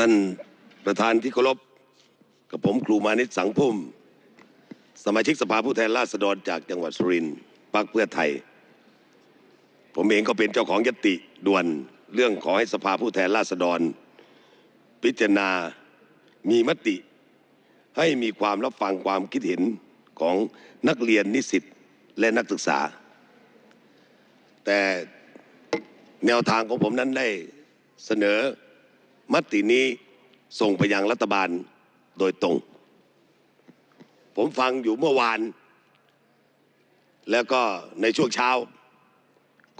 ท่านประธานที่เคารพกับผมครูมานิตสังพุ่ม สมาชิกสภาผู้แทนราษฎรจากจังหวัดสุรินทร์พรรคเพื่อไทย ผมเองก็เป็นเจ้าของยติด่วนเรื่องขอให้สภาผู้แทนราษฎร พิจารณามีมติ ให้มีความรับฟังความคิดเห็นของนักเรียนนิสิตและนักศึกษา แต่แนวทางของผมนั้นได้เสนอ มตินี้ส่งไปยังรัฐบาลโดยตรง ผมฟังอยู่เมื่อวาน แล้วก็ในช่วงเช้า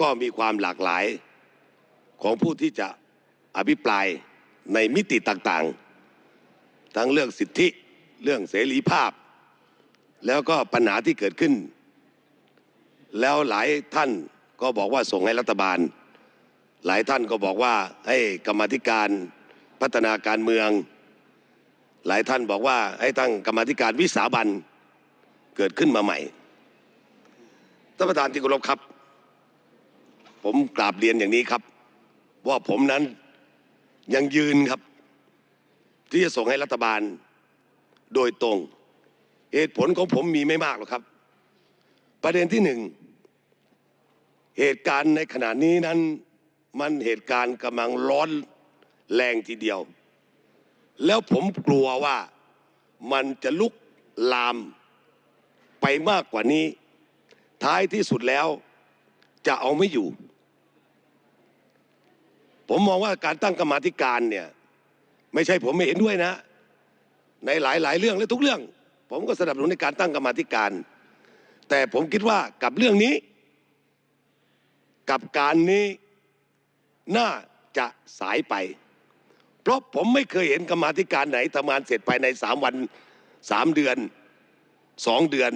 ก็มีความหลากหลายของผู้ที่จะอภิปรายในมิติต่างๆ ทั้งเรื่องสิทธิเรื่องเสรีภาพ แล้วก็ปัญหาที่เกิดขึ้น แล้วหลายท่านก็บอกว่าส่งให้รัฐบาล หลายท่านก็บอกว่าให้กรรมธิการ พัฒนาการเมือง หลายท่านบอกว่าให้ตั้งกรรมธิการวิสาบันเกิดขึ้นมาใหม่ท่านประธานที่เคารพครับ ผมกราบเรียนอย่างนี้ครับ ว่าผมนั้นยังยืนครับ ที่จะส่งให้รัฐบาลโดยตรง เหตุผลของผมมีไม่มากหรอกครับ ประเด็นที่หนึ่งเหตุการณ์ในขณะนี้นั้นมันเหตุการณ์กำลังร้อน แรงทีเดียว แล้วผมกลัวว่ามันจะลุกลามไปมากกว่านี้ ท้ายที่สุดแล้วจะเอาไม่อยู่ ผมมองว่าการตั้งกรรมธิการเนี่ย ไม่ใช่ผมไม่เห็นด้วยนะ ในหลายๆ เรื่องและทุกเรื่อง ผมก็สนับสนุนในการตั้งกรรมธิการ แต่ผมคิดว่ากับเรื่องนี้ กับการนี้น่าจะสายไป ราะผมไม่เคยเห็นกรรมาธิการไหนทำงานเสร็จภายในสามวันสามเดือนสองเดือน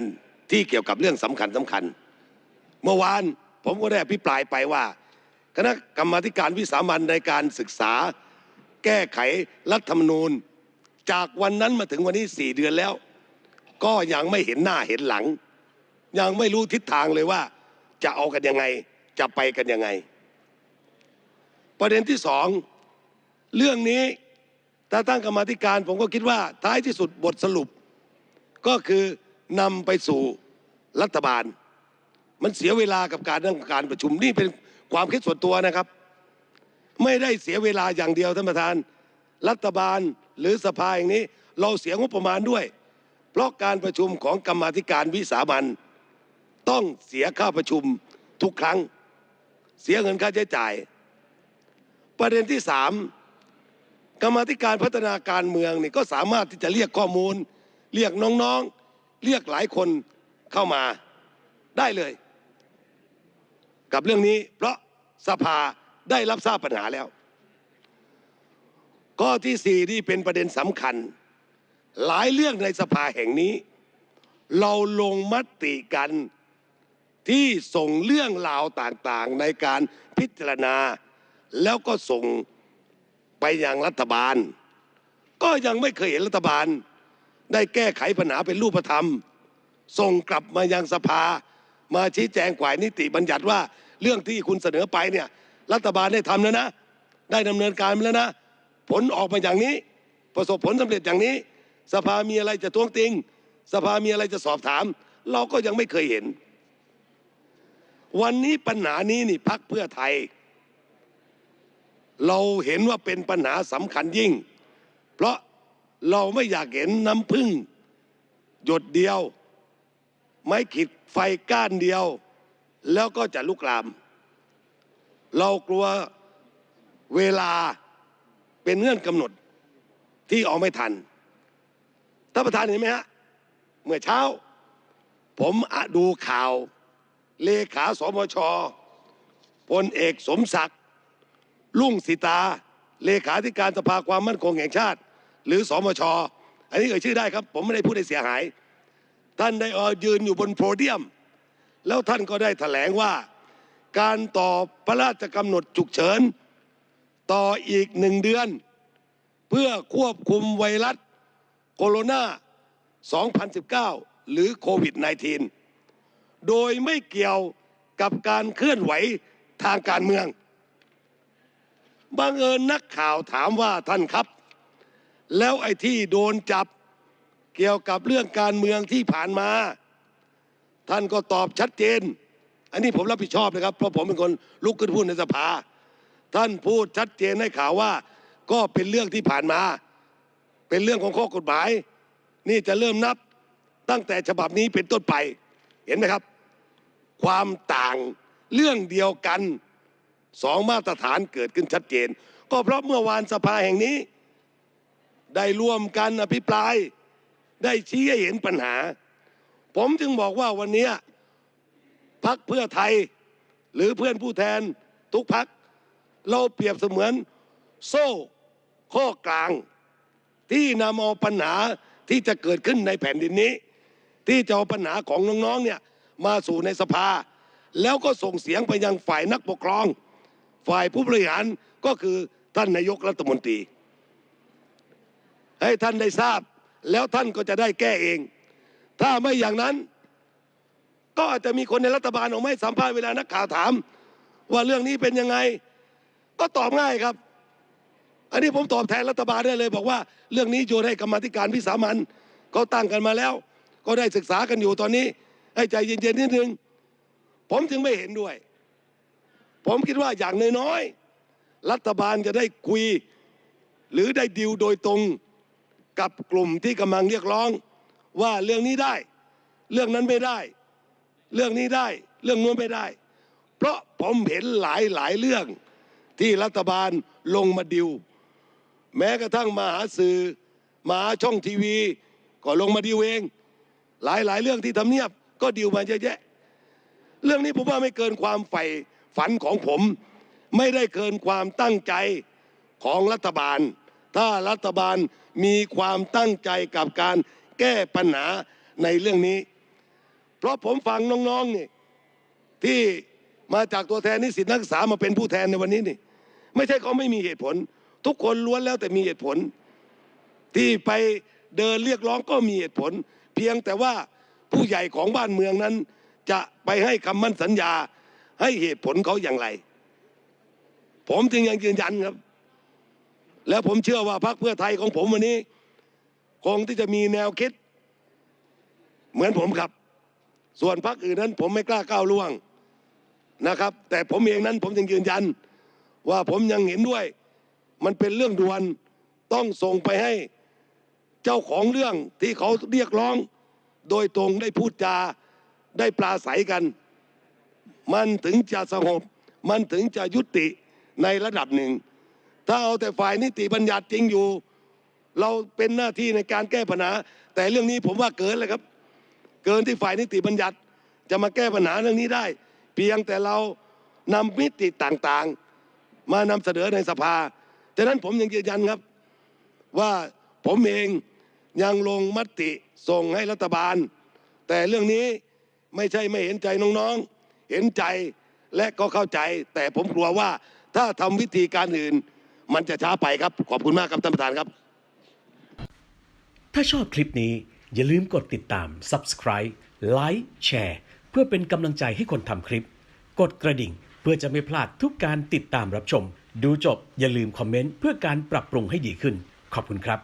ที่เกี่ยวกับเรื่องสำคัญสำคัญ เมื่อวานผมก็ได้อภิปรายไปว่า คณะกรรมาธิการวิสามันในการศึกษา แก้ไขรัฐธรรมนูญ จากวันนั้นมาถึงวันนี้สี่เดือนแล้ว ก็ยังไม่เห็นหน้าเห็นหลัง ยังไม่รู้ทิศทางเลยว่า จะเอากันยังไงจะไปกันยังไง ประเด็นที่สอง เรื่องนี้ถ้าตั้งกรรมธิการผมก็คิดว่าท้ายที่สุดบทสรุป ก็คือนำไปสู่รัฐบาล มันเสียเวลากับการนั่งการประชุมนี่เป็นความคิดส่วนตัวนะครับ ไม่ได้เสียเวลาอย่างเดียวท่านประธาน รัฐบาลหรือสภาอย่างนี้ เราเสียงบประมาณด้วย เพราะการประชุมของกรรมธิการวิสามันต้องเสียค่าประชุมทุกครั้ง เสียเงินค่าใช้จ่าย ประเด็นที่สาม กรรมาธิการพัฒนาการเมืองนี่ก็สามารถที่จะเรียกข้อมูล เรียกน้องๆ เรียกหลายคนเข้ามาได้เลย กับเรื่องนี้ เพราะสภาได้รับทราบปัญหาแล้ว ข้อที่สี่ที่เป็นประเด็นสำคัญ หลายเรื่องในสภาแห่งนี้ เราลงมติกันที่ส่งเรื่องราวต่างๆในการพิจารณา แล้วก็ส่ง ไปยังรัฐบาล ก็ยังไม่เคยเห็นรัฐบาล ได้แก้ไขปัญหาเป็นรูปธรรม ส่งกลับมายังสภา มาชี้แจงกวายนิติบัญญัติว่าเรื่องที่คุณเสนอไปเนี่ยรัฐบาลได้ทำแล้วนะ ได้ดำเนินการมาแล้วนะ ผลออกมาอย่างนี้ ประสบผลสำเร็จอย่างนี้ สภามีอะไรจะท้วงติง สภามีอะไรจะสอบถาม เราก็ยังไม่เคยเห็น วันนี้ปัญหานี้นี่พักเพื่อไทย เราเห็นว่าเป็นปัญหาสำคัญยิ่ง เพราะเราไม่อยากเห็นน้ำพึ่ง หยดเดียว ไม้ขีดไฟก้านเดียว แล้วก็จะลุกลาม เรากลัวเวลาเป็นเงื่อนกำหนดที่ออกไม่ทันท่านประธานเห็นไหมฮะเมื่อเช้า ผมดูข่าว เลขาสมชพลเอกสมศักดิ์ ลุ่งสิตา เลขาธิการสภาความมั่นคงแห่งชาติ หรือสมชอันนี้เอ่ยชื่อได้ครับ ผมไม่ได้พูดให้เสียหาย ท่านได้ออยืนอยู่บนโพเดียม แล้วท่านก็ได้แถลงว่า การต่อพระราชกำหนดฉุกเฉิน ต่ออีกหนึ่งเดือน เพื่อควบคุมไวรัสโคโรนา2019 หรือโควิด -19 โดยไม่เกี่ยวกับการเคลื่อนไหวทางการเมือง บังเอิญนักข่าวถามว่าท่านครับ แล้วไอ้ที่โดนจับเกี่ยวกับเรื่องการเมืองที่ผ่านมา ท่านก็ตอบชัดเจน อันนี้ผมรับผิดชอบนะครับ เพราะผมเป็นคนลุกขึ้นพูดในสภา ท่านพูดชัดเจนให้ข่าวว่า ก็เป็นเรื่องที่ผ่านมา เป็นเรื่องของข้อกฎหมาย นี่จะเริ่มนับตั้งแต่ฉบับนี้เป็นต้นไป เห็นไหมครับ ความต่างเรื่องเดียวกัน สองมาตรฐานเกิดขึ้นชัดเจน ก็เพราะเมื่อวานสภาแห่งนี้ ได้ร่วมกันอภิปราย ได้ชี้ให้เห็นปัญหา ผมจึงบอกว่าวันนี้พักเพื่อไทยหรือเพื่อนผู้แทนทุกพัก เราเปรียบเสมือนโซ่ข้อกลาง ที่นำเอาปัญหาที่จะเกิดขึ้นในแผ่นดินนี้ ที่จะเอาปัญหาของน้องๆเนี่ยมาสู่ในสภา แล้วก็ส่งเสียงไปยังฝ่ายนักปกครอง ฝ่ายผู้บริหารก็คือท่านนายกรัฐมนตรี ให้ท่านได้ทราบแล้วท่านก็จะได้แก้เอง ถ้าไม่อย่างนั้น ก็อาจจะมีคนในรัฐบาลออกมาสัมภาษณ์เวลานักข่าวถาม ว่าเรื่องนี้เป็นยังไง ก็ตอบง่ายครับ อันนี้ผมตอบแทนรัฐบาลได้เลย บอกว่าเรื่องนี้โยนให้กรรมธิการวิสามันเขาตั้งกันมาแล้ว ก็ได้ศึกษากันอยู่ตอนนี้ ให้ใจเย็นๆนิดนึง ผมจึงไม่เห็นด้วย ผมคิดว่าอย่างน้อยๆรัฐบาลจะได้คุยหรือได้ดิวโดยตรงกับกลุ่มที่กำลังเรียกร้องว่าเรื่องนี้ได้ เรื่องนั้นไม่ได้ เรื่องนี้ได้ เรื่องนู้นไม่ได้ เพราะผมเห็นหลายหลายๆเรื่องที่รัฐบาลลงมาดิว แม้กระทั่งมาหาสื่อมาหาช่องทีวี ก็ลงมาดิวเอง หลายหลายๆเรื่องที่ทำเนียบก็ดิวมาเยอะแยะ เรื่องนี้ผมว่าไม่เกินความใฝ่ ฝันของผมไม่ได้เกินความตั้งใจของรัฐบาล ถ้ารัฐบาลมีความตั้งใจกับการแก้ปัญหาในเรื่องนี้ เพราะผมฟังน้องๆนี่ที่มาจากตัวแทนนิสิตนักศึกษามาเป็นผู้แทนในวันนี้นี่ ไม่ใช่เขาไม่มีเหตุผล ทุกคนล้วนแล้วแต่มีเหตุผล ที่ไปเดินเรียกร้องก็มีเหตุผล เพียงแต่ว่าผู้ใหญ่ของบ้านเมืองนั้น จะไปให้คำมั่นสัญญา ให้เหตุผลเขาอย่างไร ผมจึงยังยืนยันครับ แล้วผมเชื่อว่าพรรคเพื่อไทยของผมวันนี้ คงที่จะมีแนวคิด เหมือนผมครับ ส่วนพรรคอื่นนั้น ผมไม่กล้าก้าวล่วงนะครับ แต่ผมเองนั้นผมยังยืนยัน ว่าผมยังเห็นด้วย มันเป็นเรื่องด่วนต้องส่งไปให้เจ้าของเรื่องที่เขาเรียกร้อง โดยตรงได้พูดจาได้ปราศัยกัน มันถึงจะสงบ มันถึงจะยุติในระดับหนึ่ง ถ้าเอาแต่ฝ่ายนิติบัญญัติจริงอยู่ เราเป็นหน้าที่ในการแก้ปัญหา แต่เรื่องนี้ผมว่าเกินเลยครับ เกินที่ฝ่ายนิติบัญญัติ จะมาแก้ปัญหาเรื่องนี้ได้ เพียงแต่เรานำมิติต่างๆ มานำเสนอในสภาฉะนั้นผมยังยืนยันครับ ว่าผมเองยังลงมติส่งให้รัฐบาล แต่เรื่องนี้ไม่ใช่ไม่เห็นใจน้องๆ เห็นใจและก็เข้าใจ แต่ผมกลัวว่าถ้าทำวิธีการอื่น มันจะช้าไปครับ ขอบคุณมากครับท่านประธานครับ ถ้าชอบคลิปนี้อย่าลืมกดติดตาม Subscribe ไลค์แชร์เพื่อเป็นกำลังใจให้คนทำคลิป กดกระดิ่งเพื่อจะไม่พลาดทุกการติดตามรับชม ดูจบอย่าลืมคอมเมนต์เพื่อการปรับปรุงให้ดีขึ้น ขอบคุณครับ